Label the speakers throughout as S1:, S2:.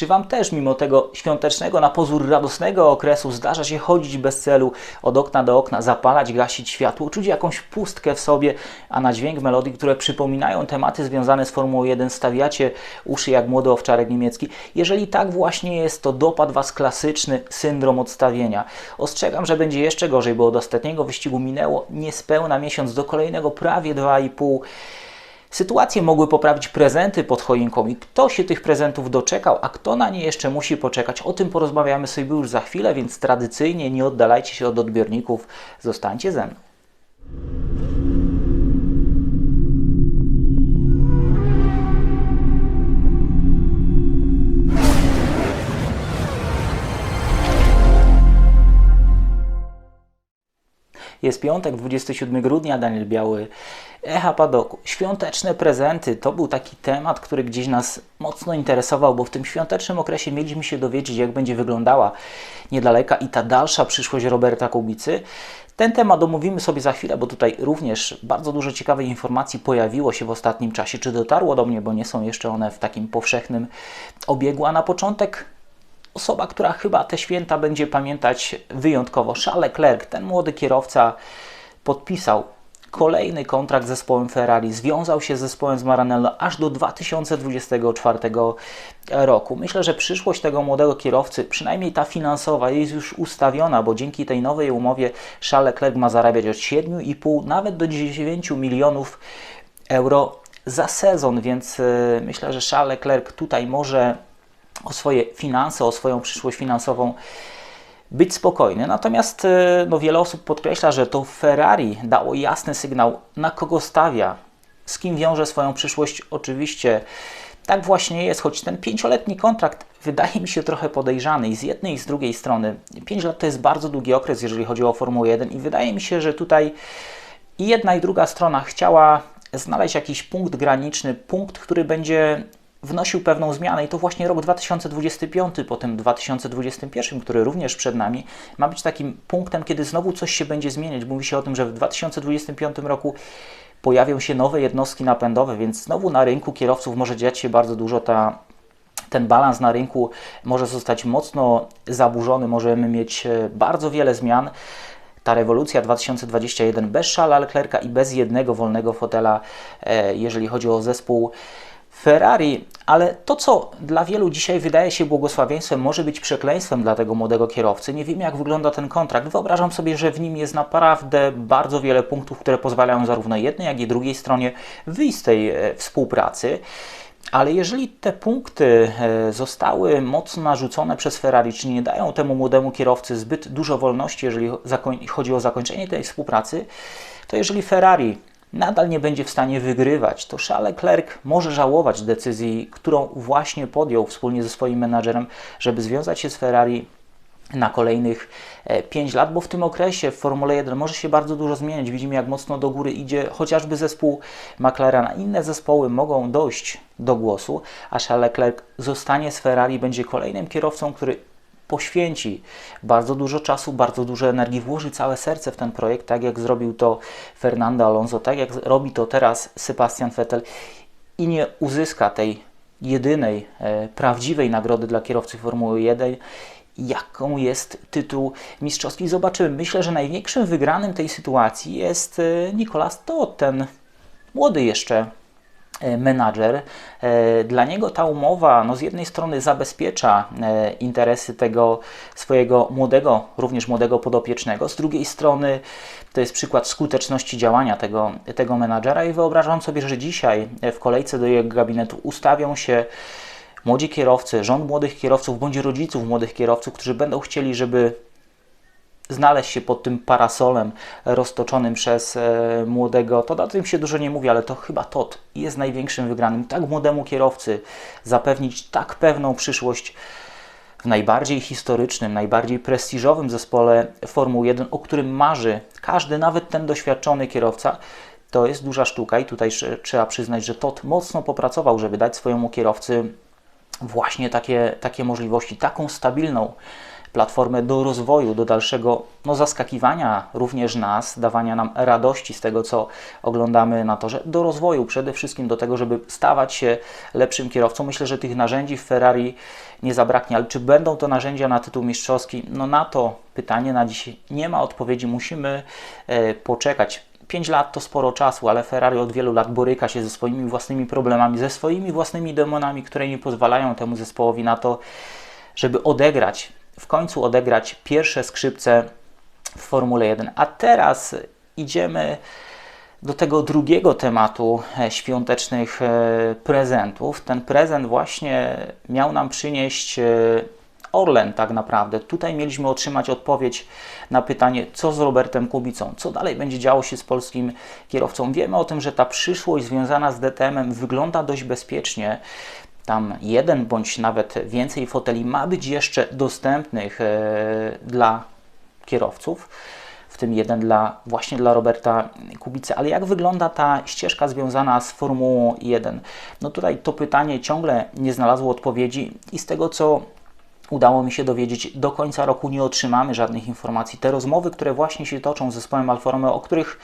S1: Czy Wam też mimo tego świątecznego, na pozór radosnego okresu zdarza się chodzić bez celu od okna do okna, zapalać, gasić światło, czuć jakąś pustkę w sobie, a na dźwięk melodii, które przypominają tematy związane z Formułą 1, stawiacie uszy jak młody owczarek niemiecki? Jeżeli tak właśnie jest, to dopadł Was klasyczny syndrom odstawienia. Ostrzegam, że będzie jeszcze gorzej, bo od ostatniego wyścigu minęło niespełna miesiąc, do kolejnego prawie 2,5 Sytuacje mogły poprawić prezenty pod choinką i kto się tych prezentów doczekał, a kto na nie jeszcze musi poczekać. O tym porozmawiamy sobie już za chwilę, więc tradycyjnie nie oddalajcie się od odbiorników, zostańcie ze mną. Jest piątek, 27 grudnia, Daniel Biały, Echa Padoku. Świąteczne prezenty to był taki temat, który gdzieś nas mocno interesował, bo w tym świątecznym okresie mieliśmy się dowiedzieć, jak będzie wyglądała niedaleka i ta dalsza przyszłość Roberta Kubicy. Ten temat omówimy sobie za chwilę, bo tutaj również bardzo dużo ciekawej informacji pojawiło się w ostatnim czasie. Czy dotarło do mnie, bo nie są jeszcze one w takim powszechnym obiegu, a na początek osoba, która chyba te święta będzie pamiętać wyjątkowo. Charles Leclerc, ten młody kierowca, podpisał kolejny kontrakt z zespołem Ferrari, związał się z zespołem z Maranello aż do 2024 roku. Myślę, że przyszłość tego młodego kierowcy, przynajmniej ta finansowa, jest już ustawiona, bo dzięki tej nowej umowie Charles Leclerc ma zarabiać od 7,5 nawet do 9 milionów euro za sezon, więc e, myślę, że Charles Leclerc tutaj może o swoje finanse, o swoją przyszłość finansową być spokojny. Natomiast e, no, wiele osób podkreśla, że to Ferrari dało jasny sygnał, na kogo stawia, z kim wiąże swoją przyszłość. Oczywiście tak właśnie jest, choć ten pięcioletni kontrakt wydaje mi się trochę podejrzany i z jednej i z drugiej strony. Pięć lat to jest bardzo długi okres, jeżeli chodzi o Formułę 1 i wydaje mi się, że tutaj i jedna i druga strona chciała znaleźć jakiś punkt graniczny, punkt, który będzie wnosił pewną zmianę i to właśnie rok 2025, potem 2021, który również przed nami, ma być takim punktem, kiedy znowu coś się będzie zmieniać. Mówi się o tym, że w 2025 roku pojawią się nowe jednostki napędowe, więc znowu na rynku kierowców może dziać się bardzo dużo. Ta, ten balans na rynku może zostać mocno zaburzony, możemy mieć e, bardzo wiele zmian ta rewolucja 2021 bez Charlesa Leclerca i bez jednego wolnego fotela, e, jeżeli chodzi o zespół Ferrari, ale to, co dla wielu dzisiaj wydaje się błogosławieństwem, może być przekleństwem dla tego młodego kierowcy. Nie wiem, jak wygląda ten kontrakt. Wyobrażam sobie, że w nim jest naprawdę bardzo wiele punktów, które pozwalają zarówno jednej, jak i drugiej stronie wyjść z tej e, współpracy. Ale jeżeli te punkty e, zostały mocno narzucone przez Ferrari, czyli nie dają temu młodemu kierowcy zbyt dużo wolności, jeżeli chodzi o zakończenie tej współpracy, to jeżeli Ferrari nadal nie będzie w stanie wygrywać, to Charles Leclerc może żałować decyzji, którą właśnie podjął wspólnie ze swoim menadżerem, żeby związać się z Ferrari na kolejnych 5 e, lat, bo w tym okresie w Formule 1 może się bardzo dużo zmieniać. Widzimy, jak mocno do góry idzie chociażby zespół McLarena. Inne zespoły mogą dojść do głosu, a Charles Leclerc zostanie z Ferrari, będzie kolejnym kierowcą, który poświęci bardzo dużo czasu, bardzo dużo energii, włoży całe serce w ten projekt, tak jak zrobił to Fernando Alonso, tak jak robi to teraz Sebastian Vettel i nie uzyska tej jedynej e, prawdziwej nagrody dla kierowcy Formuły 1, jaką jest tytuł mistrzowski. Zobaczymy. Myślę, że największym wygranym tej sytuacji jest e, Nicolas Todt, ten młody jeszcze menadżer. E, dla niego ta umowa no z jednej strony zabezpiecza e, interesy tego swojego młodego, również młodego podopiecznego, z drugiej strony to jest przykład skuteczności działania tego, tego menadżera i wyobrażam sobie, że dzisiaj w kolejce do jego gabinetu ustawią się młodzi kierowcy, rząd młodych kierowców bądź rodziców młodych kierowców, którzy będą chcieli, żeby znaleźć się pod tym parasolem roztoczonym przez e, młodego Toda. O tym się dużo nie mówi, ale to chyba Tod jest największym wygranym. Tak młodemu kierowcy zapewnić tak pewną przyszłość w najbardziej historycznym, najbardziej prestiżowym zespole Formuły 1, o którym marzy każdy, nawet ten doświadczony kierowca, to jest duża sztuka i tutaj trzeba przyznać, że Todd mocno popracował, żeby dać swojemu kierowcy właśnie takie, takie możliwości, taką stabilną platformę do rozwoju, do dalszego no, zaskakiwania również nas, dawania nam radości z tego, co oglądamy na torze, do rozwoju przede wszystkim do tego, żeby stawać się lepszym kierowcą. Myślę, że tych narzędzi w Ferrari nie zabraknie, ale czy będą to narzędzia na tytuł mistrzowski? No na to pytanie na dzisiaj nie ma odpowiedzi. Musimy e, poczekać. 5 lat to sporo czasu, ale Ferrari od wielu lat boryka się ze swoimi własnymi problemami, ze swoimi własnymi demonami, które nie pozwalają temu zespołowi na to, żeby odegrać, w końcu odegrać pierwsze skrzypce w Formule 1. A teraz idziemy do tego drugiego tematu e, świątecznych e, prezentów. Ten prezent właśnie miał nam przynieść e, Orlen tak naprawdę. Tutaj mieliśmy otrzymać odpowiedź na pytanie, co z Robertem Kubicą, co dalej będzie działo się z polskim kierowcą. Wiemy o tym, że ta przyszłość związana z DTM-em wygląda dość bezpiecznie. Tam jeden bądź nawet więcej foteli ma być jeszcze dostępnych e, dla kierowców w tym jeden dla, właśnie dla Roberta Kubicy. Ale jak wygląda ta ścieżka związana z Formułą 1? No tutaj to pytanie ciągle nie znalazło odpowiedzi i z tego co udało mi się dowiedzieć, do końca roku nie otrzymamy żadnych informacji. Te rozmowy, które właśnie się toczą z zespołem Alfa Romeo, o których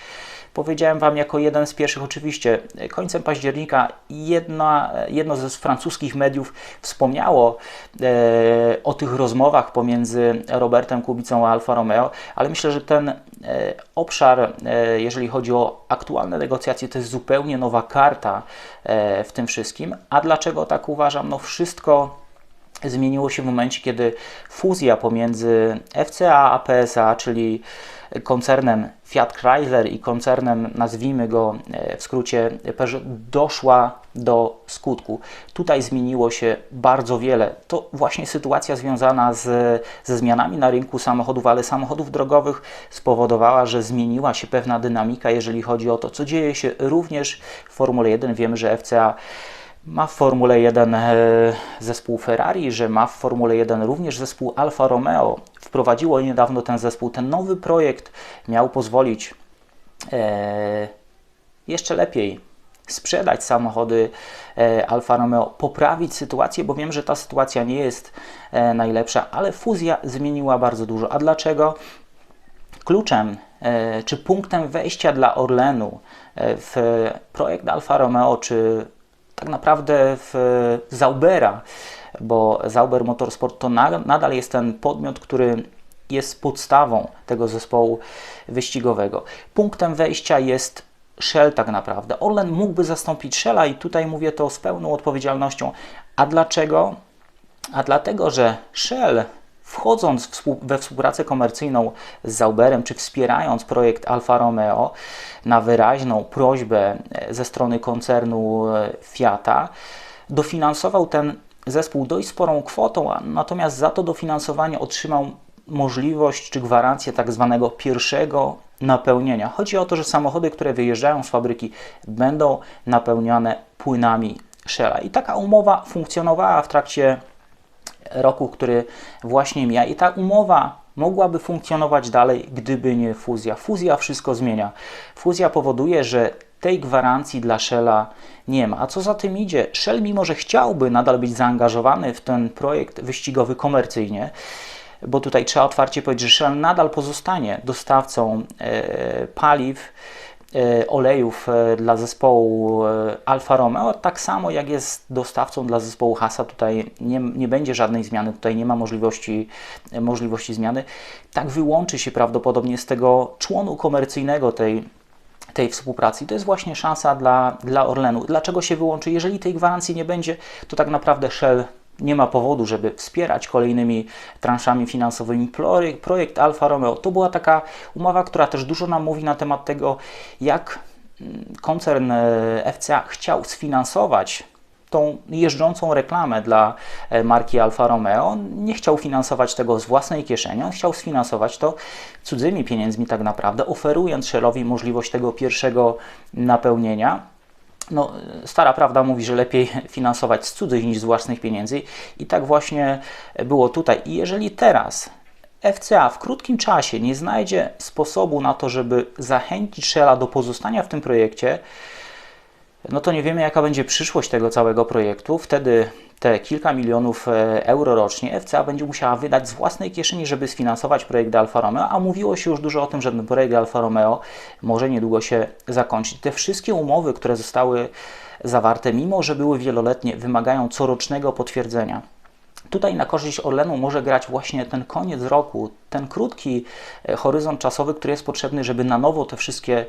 S1: powiedziałem Wam jako jeden z pierwszych, oczywiście końcem października jedna, jedno ze francuskich mediów wspomniało e, o tych rozmowach pomiędzy Robertem Kubicą a Alfa Romeo, ale myślę, że ten e, obszar, e, jeżeli chodzi o aktualne negocjacje, to jest zupełnie nowa karta e, w tym wszystkim. A dlaczego tak uważam? No wszystko zmieniło się w momencie, kiedy fuzja pomiędzy FCA a PSA, czyli koncernem Fiat Chrysler i koncernem, nazwijmy go e, w skrócie Peugeot, doszła do skutku. Tutaj zmieniło się bardzo wiele. To właśnie sytuacja związana z, ze zmianami na rynku samochodów, ale samochodów drogowych spowodowała, że zmieniła się pewna dynamika, jeżeli chodzi o to, co dzieje się również w Formule 1. Wiemy, że FCA ma w Formule 1 e, zespół Ferrari, że ma w Formule 1 również zespół Alfa Romeo. Wprowadziło niedawno ten zespół. Ten nowy projekt miał pozwolić e, jeszcze lepiej sprzedać samochody e, Alfa Romeo, poprawić sytuację, bo wiem, że ta sytuacja nie jest e, najlepsza, ale fuzja zmieniła bardzo dużo. A dlaczego? Kluczem e, czy punktem wejścia dla Orlenu e, w projekt Alfa Romeo, czy tak naprawdę w Zaubera, bo Zauber Motorsport to nadal jest ten podmiot, który jest podstawą tego zespołu wyścigowego. Punktem wejścia jest Shell tak naprawdę. Orlen mógłby zastąpić Shella i tutaj mówię to z pełną odpowiedzialnością. A dlaczego? A dlatego, że Shell wchodząc we współpracę komercyjną z Zauberem, czy wspierając projekt Alfa Romeo na wyraźną prośbę e, ze strony koncernu e, Fiata, dofinansował ten zespół dość sporą kwotą, natomiast za to dofinansowanie otrzymał możliwość czy gwarancję tak zwanego pierwszego napełnienia. Chodzi o to, że samochody, które wyjeżdżają z fabryki, będą napełniane płynami Shella. I taka umowa funkcjonowała w trakcie roku, który właśnie mija. I ta umowa mogłaby funkcjonować dalej, gdyby nie fuzja. Fuzja wszystko zmienia. Fuzja powoduje, że tej gwarancji dla Shella nie ma. A co za tym idzie? Shell, mimo że chciałby nadal być zaangażowany w ten projekt wyścigowy komercyjnie, bo tutaj trzeba otwarcie powiedzieć, że Shell nadal pozostanie dostawcą e, paliw olejów e, dla zespołu e, Alfa Romeo, tak samo jak jest dostawcą dla zespołu Hasa, tutaj nie, nie będzie żadnej zmiany, tutaj nie ma możliwości, możliwości zmiany. Tak wyłączy się prawdopodobnie z tego członu komercyjnego tej, tej współpracy. to jest właśnie szansa dla, dla Orlenu. Dlaczego się wyłączy? Jeżeli tej gwarancji nie będzie, to tak naprawdę Shell nie ma powodu, żeby wspierać kolejnymi transzami finansowymi projekt Alfa Romeo. To była taka umowa, która też dużo nam mówi na temat tego, jak mm, koncern e, FCA chciał sfinansować tą jeżdżącą reklamę dla e, marki Alfa Romeo. Nie chciał finansować tego z własnej kieszeni, on chciał sfinansować to cudzymi pieniędzmi tak naprawdę, oferując Shellowi możliwość tego pierwszego napełnienia no, stara prawda mówi, że lepiej finansować z cudzych niż z własnych pieniędzy i tak właśnie było tutaj. I jeżeli teraz FCA w krótkim czasie nie znajdzie sposobu na to, żeby zachęcić Shella do pozostania w tym projekcie, no to nie wiemy, jaka będzie przyszłość tego całego projektu. Wtedy te kilka milionów e, euro rocznie FCA będzie musiała wydać z własnej kieszeni, żeby sfinansować projekt Alfa Romeo, a mówiło się już dużo o tym, że ten projekt Alfa Romeo może niedługo się zakończyć. Te wszystkie umowy, które zostały zawarte, mimo że były wieloletnie, wymagają corocznego potwierdzenia. Tutaj na korzyść Orlenu może grać właśnie ten koniec roku, ten krótki e, horyzont czasowy, który jest potrzebny, żeby na nowo te wszystkie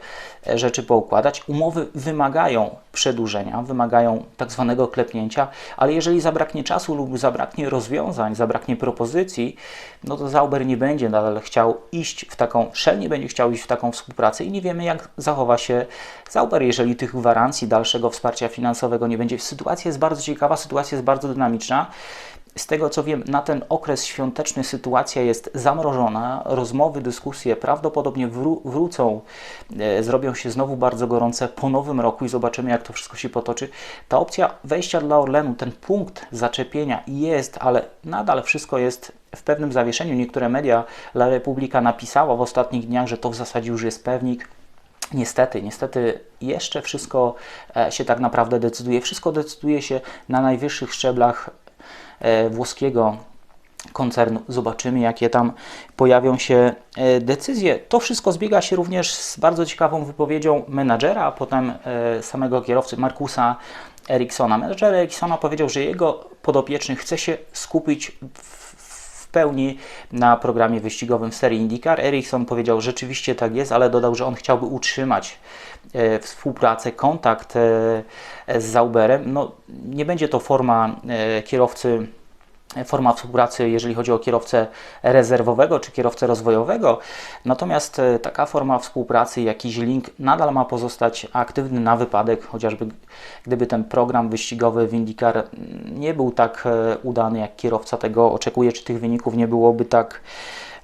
S1: e, rzeczy poukładać. Umowy wymagają przedłużenia, wymagają tak zwanego klepnięcia, ale jeżeli zabraknie czasu lub zabraknie rozwiązań, zabraknie propozycji, no to Zauber nie będzie nadal chciał iść w taką, Shell nie będzie chciał iść w taką współpracę i nie wiemy, jak zachowa się Zauber, jeżeli tych gwarancji dalszego wsparcia finansowego nie będzie. Sytuacja jest bardzo ciekawa, sytuacja jest bardzo dynamiczna. Z tego co wiem, na ten okres świąteczny sytuacja jest zamrożona. Rozmowy, dyskusje prawdopodobnie wró wrócą, e, zrobią się znowu bardzo gorące po nowym roku i zobaczymy, jak to wszystko się potoczy. Ta opcja wejścia dla Orlenu, ten punkt zaczepienia jest, ale nadal wszystko jest w pewnym zawieszeniu. Niektóre media La Repubblica napisała w ostatnich dniach, że to w zasadzie już jest pewnik. Niestety, niestety jeszcze wszystko e, się tak naprawdę decyduje. Wszystko decyduje się na najwyższych szczeblach włoskiego koncernu. Zobaczymy, jakie tam pojawią się e, decyzje. To wszystko zbiega się również z bardzo ciekawą wypowiedzią menadżera, a potem e, samego kierowcy Markusa Ericssona. Menadżer Ericssona powiedział, że jego podopieczny chce się skupić w pełni na programie wyścigowym w serii IndyCar. Ericsson powiedział, że rzeczywiście tak jest, ale dodał, że on chciałby utrzymać e, współpracę, kontakt e, z Zauberem. No, nie będzie to forma e, kierowcy forma współpracy, jeżeli chodzi o kierowcę rezerwowego czy kierowcę rozwojowego. Natomiast e, taka forma współpracy, jakiś link nadal ma pozostać aktywny na wypadek, chociażby gdyby ten program wyścigowy w IndyCar nie był tak e, udany, jak kierowca tego oczekuje, czy tych wyników nie byłoby tak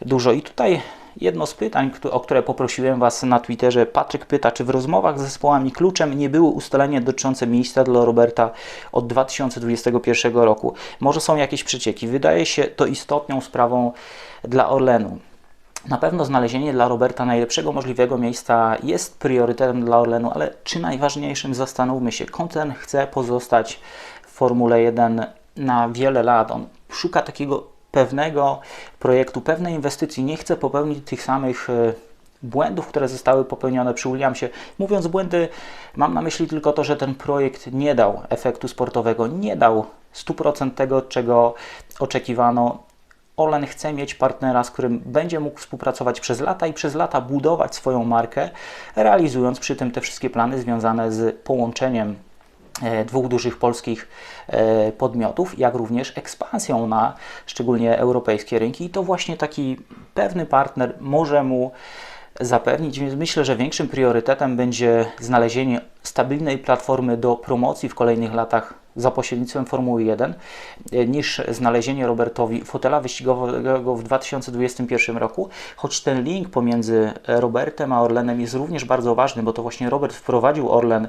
S1: dużo. I tutaj jedno z pytań, o które poprosiłem Was na Twitterze. Patryk pyta, czy w rozmowach z zespołami kluczem nie było ustalenia dotyczące miejsca dla Roberta od 2021 roku? Może są jakieś przecieki? Wydaje się to istotną sprawą dla Orlenu. Na pewno znalezienie dla Roberta najlepszego możliwego miejsca jest priorytetem dla Orlenu, ale czy najważniejszym zastanówmy się, koncern chce pozostać w Formule 1 na wiele lat. On szuka takiego pewnego projektu, pewnej inwestycji. Nie chcę popełnić tych samych e, błędów, które zostały popełnione przy Williamsie. Mówiąc błędy, mam na myśli tylko to, że ten projekt nie dał efektu sportowego, nie dał 100% tego, czego oczekiwano. Olen chce mieć partnera, z którym będzie mógł współpracować przez lata i przez lata budować swoją markę, realizując przy tym te wszystkie plany związane z połączeniem dwóch dużych polskich e, podmiotów, jak również ekspansją na szczególnie europejskie rynki. I to właśnie taki pewny partner może mu zapewnić, więc myślę, że większym priorytetem będzie znalezienie stabilnej platformy do promocji w kolejnych latach za pośrednictwem Formuły 1 e, niż znalezienie Robertowi fotela wyścigowego w 2021 roku, choć ten link pomiędzy Robertem a Orlenem jest również bardzo ważny, bo to właśnie Robert wprowadził Orlen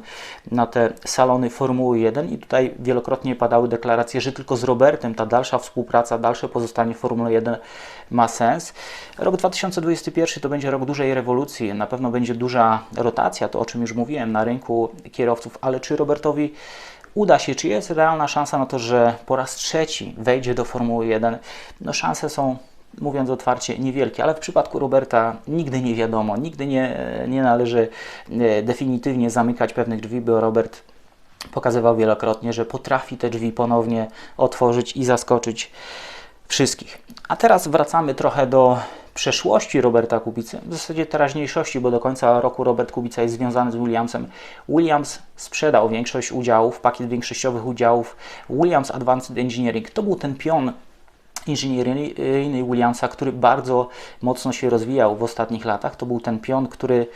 S1: na te salony Formuły 1 i tutaj wielokrotnie padały deklaracje, że tylko z Robertem ta dalsza współpraca, dalsze pozostanie w Formule 1 ma sens. Rok 2021 to będzie rok dużej rewolucji, na pewno będzie duża rotacja, to o czym już mówiłem, na rynku kierowców, ale czy Robertowi uda się, czy jest realna szansa na to, że po raz trzeci wejdzie do Formuły 1? No szanse są mówiąc otwarcie, niewielkie, ale w przypadku Roberta nigdy nie wiadomo, nigdy nie, nie należy e, definitywnie zamykać pewnych drzwi, bo Robert pokazywał wielokrotnie, że potrafi te drzwi ponownie otworzyć i zaskoczyć wszystkich. A teraz wracamy trochę do przeszłości Roberta Kubicy, w zasadzie teraźniejszości, bo do końca roku Robert Kubica jest związany z Williamsem. Williams sprzedał większość udziałów, pakiet większościowych udziałów Williams Advanced Engineering. To był ten pion inżynieryjny Williamsa, który bardzo mocno się rozwijał w ostatnich latach. To był ten pion, który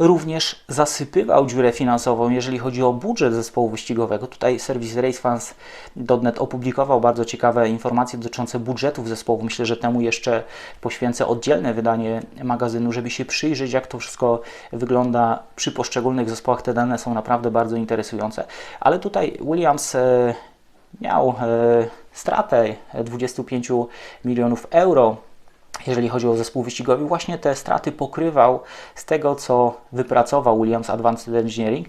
S1: również zasypywał dziurę finansową, jeżeli chodzi o budżet zespołu wyścigowego. Tutaj serwis RaceFans.net opublikował bardzo ciekawe informacje dotyczące budżetów zespołu. Myślę, że temu jeszcze poświęcę oddzielne wydanie magazynu, żeby się przyjrzeć, jak to wszystko wygląda przy poszczególnych zespołach. Te dane są naprawdę bardzo interesujące. Ale tutaj Williams e, miał e, stratę 25 milionów euro jeżeli chodzi o zespół wyścigowy, właśnie te straty pokrywał z tego, co wypracował Williams Advanced Engineering.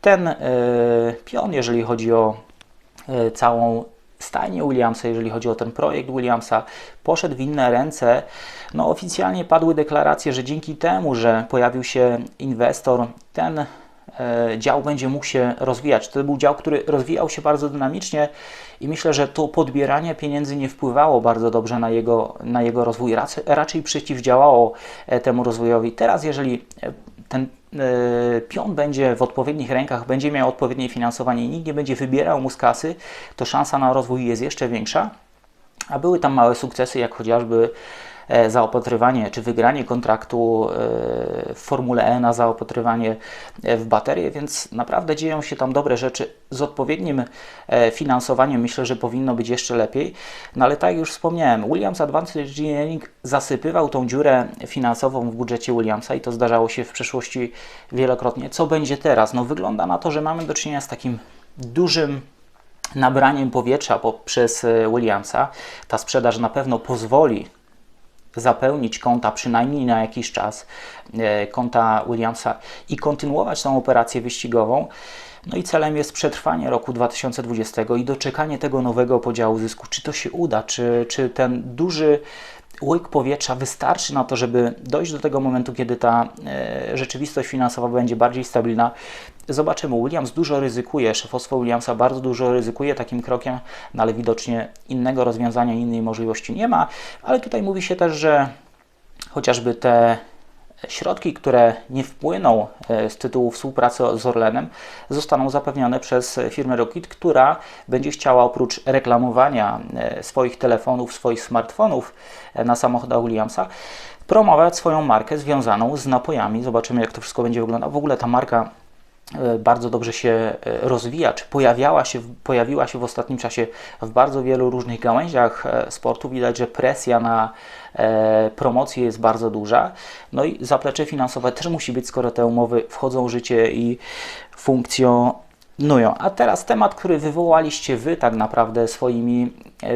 S1: Ten yy, pion, jeżeli chodzi o e, całą stajnię Williamsa, jeżeli chodzi o ten projekt Williamsa, poszedł w inne ręce. No, oficjalnie padły deklaracje, że dzięki temu, że pojawił się inwestor, ten e, dział będzie mógł się rozwijać. To był dział, który rozwijał się bardzo dynamicznie i myślę, że to podbieranie pieniędzy nie wpływało bardzo dobrze na jego, na jego rozwój, raczej, przeciwdziałało e, temu rozwojowi. Teraz, jeżeli e, ten e, pion będzie w odpowiednich rękach, będzie miał odpowiednie finansowanie i nikt nie będzie wybierał mu z kasy, to szansa na rozwój jest jeszcze większa. A były tam małe sukcesy, jak chociażby e, zaopatrywanie czy wygranie kontraktu e, w Formule E na zaopatrywanie e, w baterie, więc naprawdę dzieją się tam dobre rzeczy z odpowiednim e, finansowaniem. Myślę, że powinno być jeszcze lepiej. No ale tak jak już wspomniałem, Williams Advanced Engineering zasypywał tą dziurę finansową w budżecie Williamsa i to zdarzało się w przeszłości wielokrotnie. Co będzie teraz? No wygląda na to, że mamy do czynienia z takim dużym nabraniem powietrza poprzez e, Williamsa. Ta sprzedaż na pewno pozwoli zapełnić konta przynajmniej na jakiś czas e, konta Williamsa i kontynuować tą operację wyścigową. No i celem jest przetrwanie roku 2020 i doczekanie tego nowego podziału zysku. Czy to się uda, czy, czy ten duży łyk powietrza wystarczy na to, żeby dojść do tego momentu, kiedy ta e, rzeczywistość finansowa będzie bardziej stabilna. Zobaczymy. Williams dużo ryzykuje, szefostwo Williamsa bardzo dużo ryzykuje takim krokiem, no ale widocznie innego rozwiązania, innej możliwości nie ma. Ale tutaj mówi się też, że chociażby te Środki, które nie wpłyną e, z tytułu współpracy z Orlenem, zostaną zapewnione przez firmę Rocket, która będzie chciała oprócz reklamowania e, swoich telefonów, swoich smartfonów e, na samochodach Williamsa, promować swoją markę związaną z napojami. Zobaczymy, jak to wszystko będzie wyglądało. W ogóle ta marka bardzo dobrze się rozwija, czy pojawiała się, pojawiła się w ostatnim czasie w bardzo wielu różnych gałęziach sportu. Widać, że presja na promocję jest bardzo duża. No i zaplecze finansowe też musi być, skoro te umowy wchodzą w życie i funkcjonują. A teraz temat, który wywołaliście Wy tak naprawdę swoimi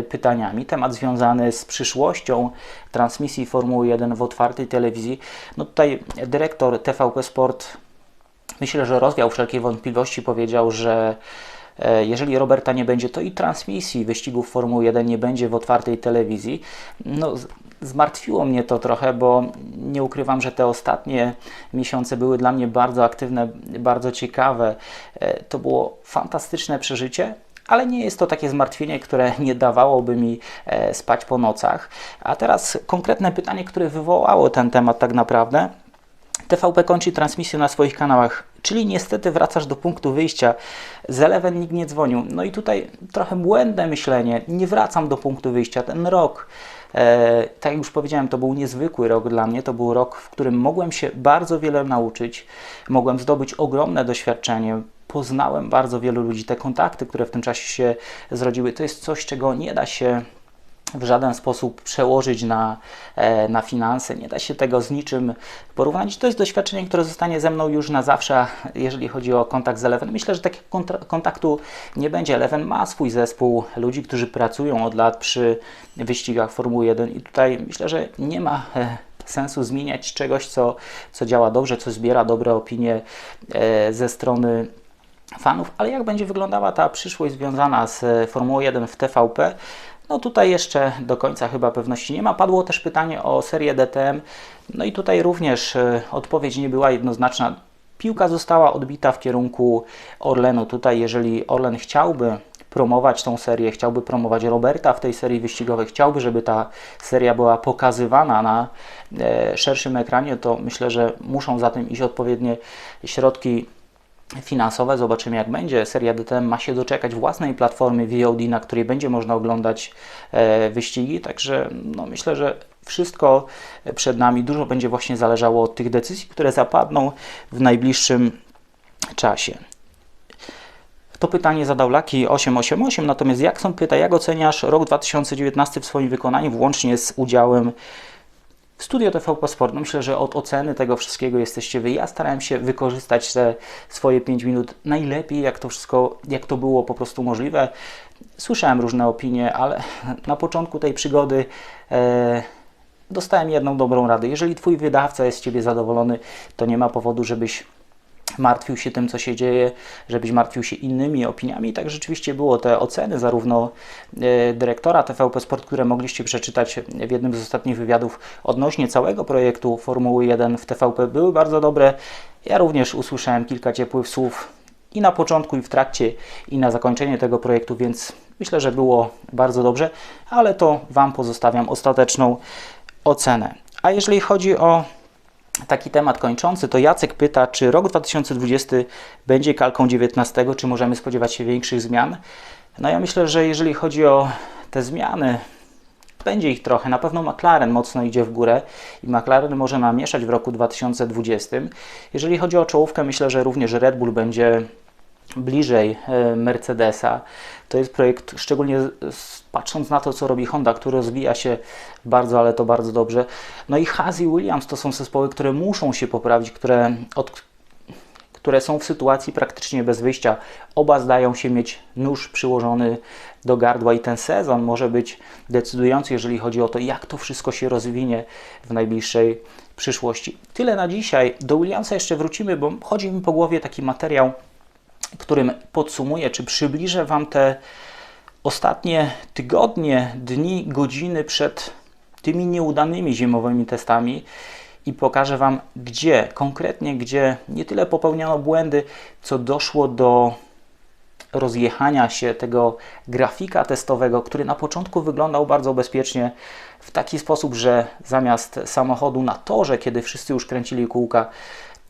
S1: pytaniami, temat związany z przyszłością transmisji Formuły 1 w otwartej telewizji. No tutaj dyrektor TVP Sport myślę, że rozwiał wszelkie wątpliwości, powiedział, że jeżeli Roberta nie będzie, to i transmisji wyścigów Formuły 1 nie będzie w otwartej telewizji. No, zmartwiło mnie to trochę, bo nie ukrywam, że te ostatnie miesiące były dla mnie bardzo aktywne, bardzo ciekawe. To było fantastyczne przeżycie. Ale nie jest to takie zmartwienie, które nie dawałoby mi spać po nocach. A teraz konkretne pytanie, które wywołało ten temat tak naprawdę. TVP kończy transmisję na swoich kanałach, czyli niestety wracasz do punktu wyjścia. Z Eleven nikt nie dzwonił. No i tutaj trochę błędne myślenie. Nie wracam do punktu wyjścia. Ten rok, e, tak jak już powiedziałem, to był niezwykły rok dla mnie. To był rok, w którym mogłem się bardzo wiele nauczyć. Mogłem zdobyć ogromne doświadczenie. Poznałem bardzo wielu ludzi. Te kontakty, które w tym czasie się zrodziły, to jest coś, czego nie da się w żaden sposób przełożyć na, na finanse. Nie da się tego z niczym porównać. To jest doświadczenie, które zostanie ze mną już na zawsze, jeżeli chodzi o kontakt z Eleven. Myślę, że takiego kontaktu nie będzie. Eleven ma swój zespół ludzi, którzy pracują od lat przy wyścigach Formuły 1 i tutaj myślę, że nie ma sensu zmieniać czegoś, co, co działa dobrze, co zbiera dobre opinie ze strony fanów, ale jak będzie wyglądała ta przyszłość związana z Formułą 1 w TVP, no tutaj jeszcze do końca chyba pewności nie ma. Padło też pytanie o serię DTM. No i tutaj również odpowiedź nie była jednoznaczna. Piłka została odbita w kierunku Orlenu. Tutaj, jeżeli Orlen chciałby promować tą serię, chciałby promować Roberta w tej serii wyścigowej, chciałby, żeby ta seria była pokazywana na e, szerszym ekranie, to myślę, że muszą za tym iść odpowiednie środki finansowe. Zobaczymy jak będzie. Seria DTM ma się doczekać własnej platformy VOD, na której będzie można oglądać e, wyścigi. Także no, myślę, że wszystko przed nami. Dużo będzie właśnie zależało od tych decyzji, które zapadną w najbliższym czasie. To pytanie zadał Laki 888, natomiast jak są pyta, jak oceniasz rok 2019 w swoim wykonaniu, włącznie z udziałem Studio TVP Sport, myślę, że od oceny tego wszystkiego jesteście Wy. Ja starałem się wykorzystać te swoje 5 minut najlepiej, jak to wszystko, jak to było po prostu możliwe. Słyszałem różne opinie, ale na początku tej przygody e, dostałem jedną dobrą radę. Jeżeli Twój wydawca jest z Ciebie zadowolony, to nie ma powodu, żebyś martwił się tym, co się dzieje, żebyś martwił się innymi opiniami. Tak rzeczywiście było te oceny zarówno e, dyrektora TVP Sport, które mogliście przeczytać w jednym z ostatnich wywiadów odnośnie całego projektu Formuły 1 w TVP były bardzo dobre. Ja również usłyszałem kilka ciepłych słów i na początku, i w trakcie, i na zakończenie tego projektu, więc myślę, że było bardzo dobrze, ale to Wam pozostawiam ostateczną ocenę. A jeżeli chodzi o taki temat kończący, to Jacek pyta, czy rok 2020 będzie kalką 19, czy możemy spodziewać się większych zmian? No ja myślę, że jeżeli chodzi o te zmiany, będzie ich trochę. Na pewno McLaren mocno idzie w górę i McLaren może namieszać w roku 2020. Jeżeli chodzi o czołówkę, myślę, że również Red Bull będzie bliżej e, Mercedesa. To jest projekt, szczególnie patrząc na to, co robi Honda, który rozwija się bardzo, ale to bardzo dobrze. No i Haas i Williams to są zespoły, które muszą się poprawić, które, od, które są w sytuacji praktycznie bez wyjścia. Oba zdają się mieć nóż przyłożony do gardła i ten sezon może być decydujący, jeżeli chodzi o to, jak to wszystko się rozwinie w najbliższej przyszłości. Tyle na dzisiaj. Do Williamsa jeszcze wrócimy, bo chodzi mi po głowie taki materiał, którym podsumuję, czy przybliżę Wam te ostatnie tygodnie, dni, godziny przed tymi nieudanymi zimowymi testami i pokażę Wam, gdzie, konkretnie gdzie nie tyle popełniono błędy, co doszło do rozjechania się tego grafika testowego, który na początku wyglądał bardzo bezpiecznie, w taki sposób, że zamiast samochodu na torze, kiedy wszyscy już kręcili kółka,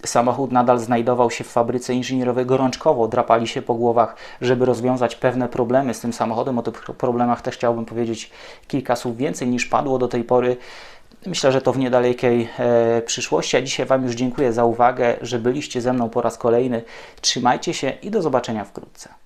S1: samochód nadal znajdował się w fabryce inżynierowej gorączkowo, drapali się po głowach, żeby rozwiązać pewne problemy z tym samochodem. O tych problemach też chciałbym powiedzieć kilka słów więcej niż padło do tej pory. Myślę, że to w niedalekiej e, przyszłości. A dzisiaj Wam już dziękuję za uwagę, że byliście ze mną po raz kolejny. Trzymajcie się i do zobaczenia wkrótce.